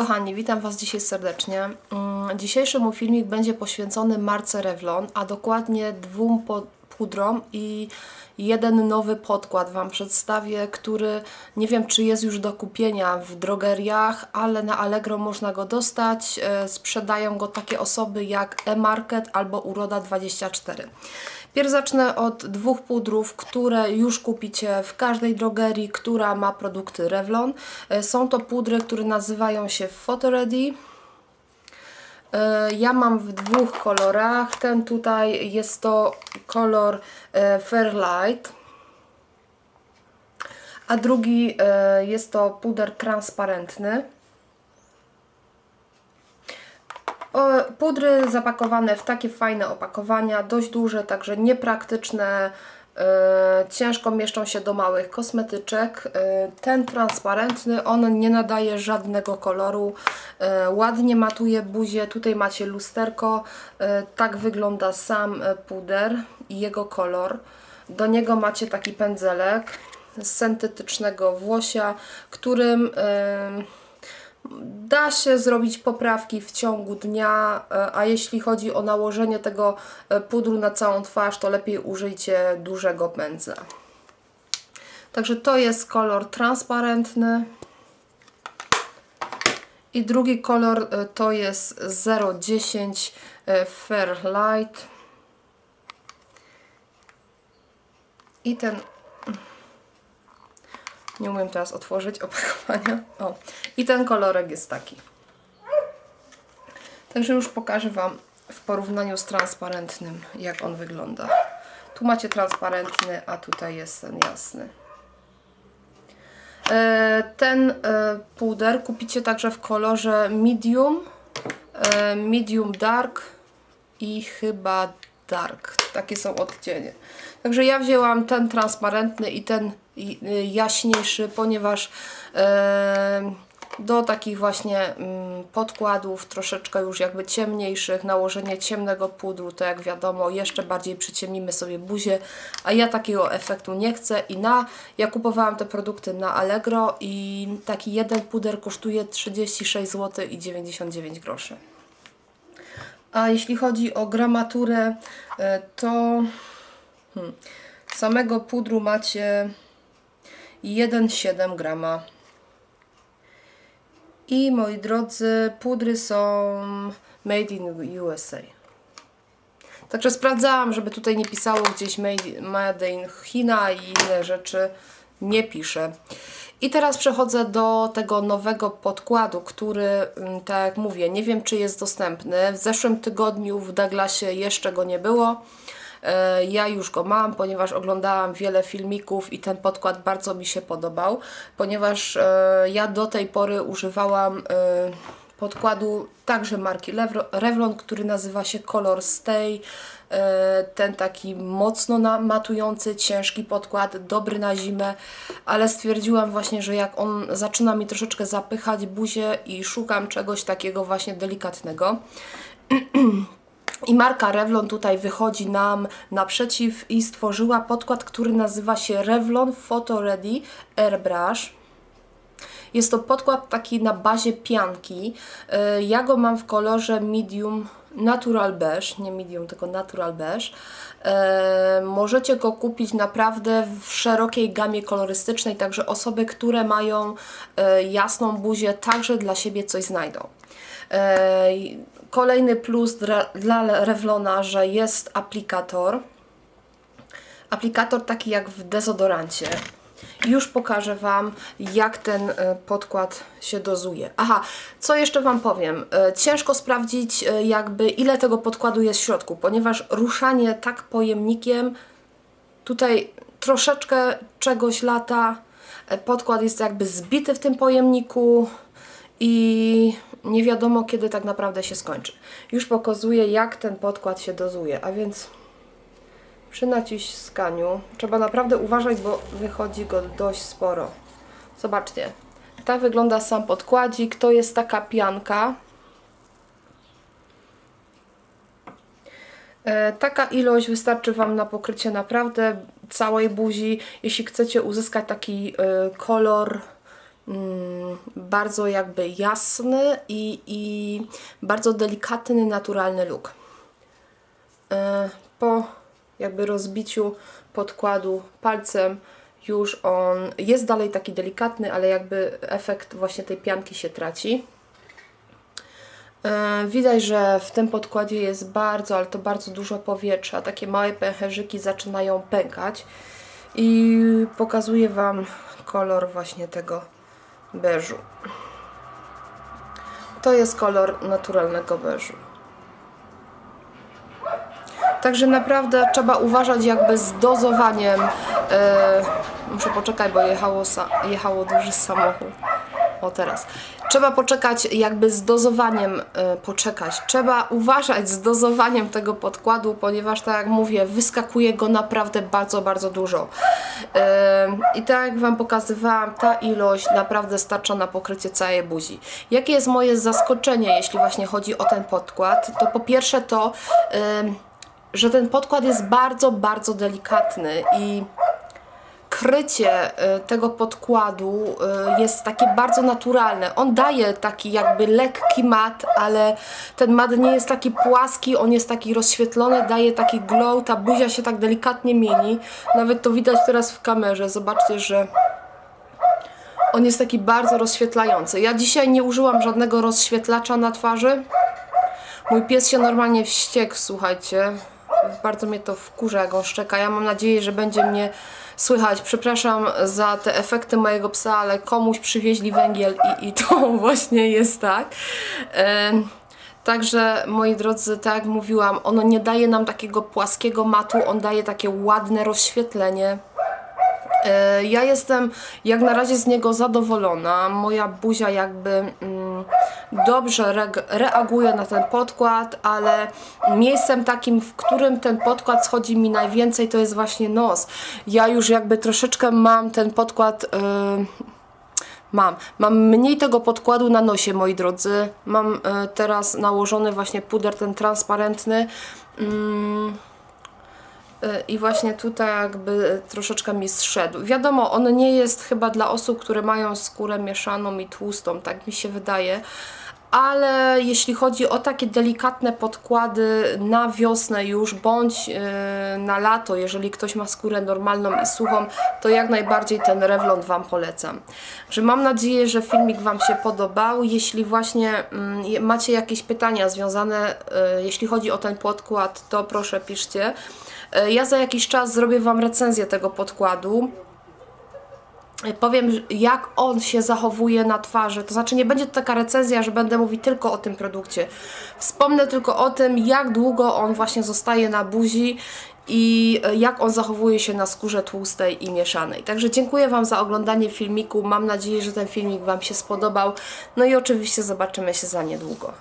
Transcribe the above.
Kochani, witam Was dzisiaj serdecznie. Mm, Dzisiejszy mój filmik będzie poświęcony marce Revlon, a dokładnie dwóm pudrom i jeden nowy podkład Wam przedstawię, który nie wiem czy jest już do kupienia w drogeriach, ale na Allegro można go dostać. E, Sprzedają go takie osoby jak e-market albo Uroda24. Pierw zacznę od dwóch pudrów, które już kupicie w każdej drogerii, która ma produkty Revlon. E, Są to pudry, które nazywają się Photo Ready. E, Ja mam w dwóch kolorach. Ten tutaj jest to kolor e, Fairlight, a drugi jest to puder transparentny. O, Pudry zapakowane w takie fajne opakowania, dość duże, także niepraktyczne, e, ciężko mieszczą się do małych kosmetyczek. E, ten transparentny, on nie nadaje żadnego koloru, e, ładnie matuje buzię, tutaj macie lusterko, tak wygląda sam puder i jego kolor. Do niego macie taki pędzelek z syntetycznego włosia, którym... E, Da się zrobić poprawki w ciągu dnia, e, a jeśli chodzi o nałożenie tego e, pudru na całą twarz, to lepiej użyjcie dużego pędzla. Także to jest kolor transparentny. I drugi kolor e, to jest 010 e, Fairlight. I ten nie umiem teraz otworzyć opakowania. O. I ten kolorek jest taki. Także już pokażę Wam w porównaniu z transparentnym, jak on wygląda. Tu macie transparentny, a tutaj jest ten jasny. E, Ten e, puder kupicie także w kolorze medium, e, medium dark i chyba dark. Takie są odcienie. Także ja wzięłam ten transparentny i ten y, jaśniejszy, ponieważ do takich właśnie mm, podkładów troszeczkę już jakby ciemniejszych, nałożenie ciemnego pudru, to jak wiadomo jeszcze bardziej przyciemnimy sobie buzię, a ja takiego efektu nie chcę i na, ja kupowałam te produkty na Allegro i taki jeden puder kosztuje 36 zł i 99 groszy. A jeśli chodzi o gramaturę, e, to hmm, samego pudru macie 1,7 grama. I moi drodzy, pudry są made in USA. Także sprawdzałam, żeby tutaj nie pisało gdzieś made, made in China i inne rzeczy. Nie pisze. I teraz przechodzę do tego nowego podkładu, który, mm, tak jak mówię, nie wiem czy jest dostępny. W zeszłym tygodniu w Douglasie jeszcze go nie było. E, Ja już go mam, ponieważ oglądałam wiele filmików i ten podkład bardzo mi się podobał, ponieważ e, ja do tej pory używałam e, podkładu także marki Revlon, który nazywa się Color Stay. E, Ten taki mocno matujący, ciężki podkład, dobry na zimę, ale stwierdziłam właśnie, że jak on zaczyna mi troszeczkę zapychać buzię i szukam czegoś takiego właśnie delikatnego. I marka Revlon tutaj wychodzi nam naprzeciw i stworzyła podkład, który nazywa się Revlon Photo Ready Airbrush. Jest to podkład taki na bazie pianki. Yy, Ja go mam w kolorze medium natural beige, nie medium, tylko natural beige. Yy, Możecie go kupić naprawdę w szerokiej gamie kolorystycznej, także osoby, które mają yy, jasną buzię, także dla siebie coś znajdą. Yy, Kolejny plus dla, dla Revlona, że jest aplikator. Aplikator taki jak w dezodorancie. Już pokażę Wam, jak ten e, podkład się dozuje. Aha, co jeszcze Wam powiem? E, Ciężko sprawdzić, e, jakby ile tego podkładu jest w środku, ponieważ ruszanie tak pojemnikiem tutaj troszeczkę czegoś lata. Podkład jest jakby zbity w tym pojemniku i nie wiadomo kiedy tak naprawdę się skończy. Już pokazuję jak ten podkład się dozuje, a więc przy naciskaniu trzeba naprawdę uważać, bo wychodzi go dość sporo. Zobaczcie, tak wygląda sam podkładzik, to jest taka pianka. E, Taka ilość wystarczy Wam na pokrycie naprawdę całej buzi. Jeśli chcecie uzyskać taki e, kolor mm, bardzo jakby jasny i, i bardzo delikatny, naturalny look. E, Po jakby rozbiciu podkładu palcem już on jest dalej taki delikatny, ale jakby efekt właśnie tej pianki się traci. E, Widać, że w tym podkładzie jest bardzo, ale to bardzo dużo powietrza. Takie małe pęcherzyki zaczynają pękać. I pokazuję Wam kolor właśnie tego beżu. To jest kolor naturalnego beżu. Także naprawdę trzeba uważać jakby z dozowaniem. E, muszę poczekać, bo jechało, jechało duży samochód. O teraz. Trzeba poczekać jakby z dozowaniem, e, poczekać. Trzeba uważać z dozowaniem tego podkładu, ponieważ tak jak mówię, wyskakuje go naprawdę bardzo, bardzo dużo. E, I tak jak Wam pokazywałam, ta ilość naprawdę starcza na pokrycie całej buzi. Jakie jest moje zaskoczenie, jeśli właśnie chodzi o ten podkład? To po pierwsze to, że ten podkład jest bardzo, bardzo delikatny i krycie y, tego podkładu y, jest takie bardzo naturalne. On daje taki jakby lekki mat, ale ten mat nie jest taki płaski, on jest taki rozświetlony, daje taki glow, ta buzia się tak delikatnie mieni. Nawet to widać teraz w kamerze. Zobaczcie, że on jest taki bardzo rozświetlający. Ja dzisiaj nie użyłam żadnego rozświetlacza na twarzy. Mój pies się normalnie wściekł, słuchajcie. Bardzo mnie to wkurza, jak on szczeka. Ja mam nadzieję, że będzie mnie słychać. Przepraszam za te efekty mojego psa, ale komuś przywieźli węgiel i, i to właśnie jest tak. Em, Także moi drodzy, tak jak mówiłam, ono nie daje nam takiego płaskiego matu, on daje takie ładne rozświetlenie. E, Ja jestem jak na razie z niego zadowolona. Moja buzia jakby mm, dobrze reg- reaguje na ten podkład, ale miejscem takim, w którym ten podkład schodzi mi najwięcej, to jest właśnie nos. Ja już jakby troszeczkę mam ten podkład. y, Mam. Mam mniej tego podkładu na nosie, moi drodzy. Mam e, teraz nałożony właśnie puder ten transparentny. E, I właśnie tutaj jakby troszeczkę mi zszedł. Wiadomo, on nie jest chyba dla osób, które mają skórę mieszaną i tłustą, tak mi się wydaje. Ale jeśli chodzi o takie delikatne podkłady na wiosnę już, bądź yy, na lato, jeżeli ktoś ma skórę normalną i suchą, to jak najbardziej ten Revlon Wam polecam. Że mam nadzieję, że filmik Wam się podobał. Jeśli właśnie mm, macie jakieś pytania związane, yy, jeśli chodzi o ten podkład, to proszę piszcie. Yy, Ja za jakiś czas zrobię Wam recenzję tego podkładu. Powiem, jak on się zachowuje na twarzy. To znaczy, nie będzie to taka recenzja, że będę mówić tylko o tym produkcie. Wspomnę tylko o tym, jak długo on właśnie zostaje na buzi i e, jak on zachowuje się na skórze tłustej i mieszanej. Także dziękuję Wam za oglądanie filmiku. Mam nadzieję, że ten filmik Wam się spodobał. No i oczywiście zobaczymy się za niedługo.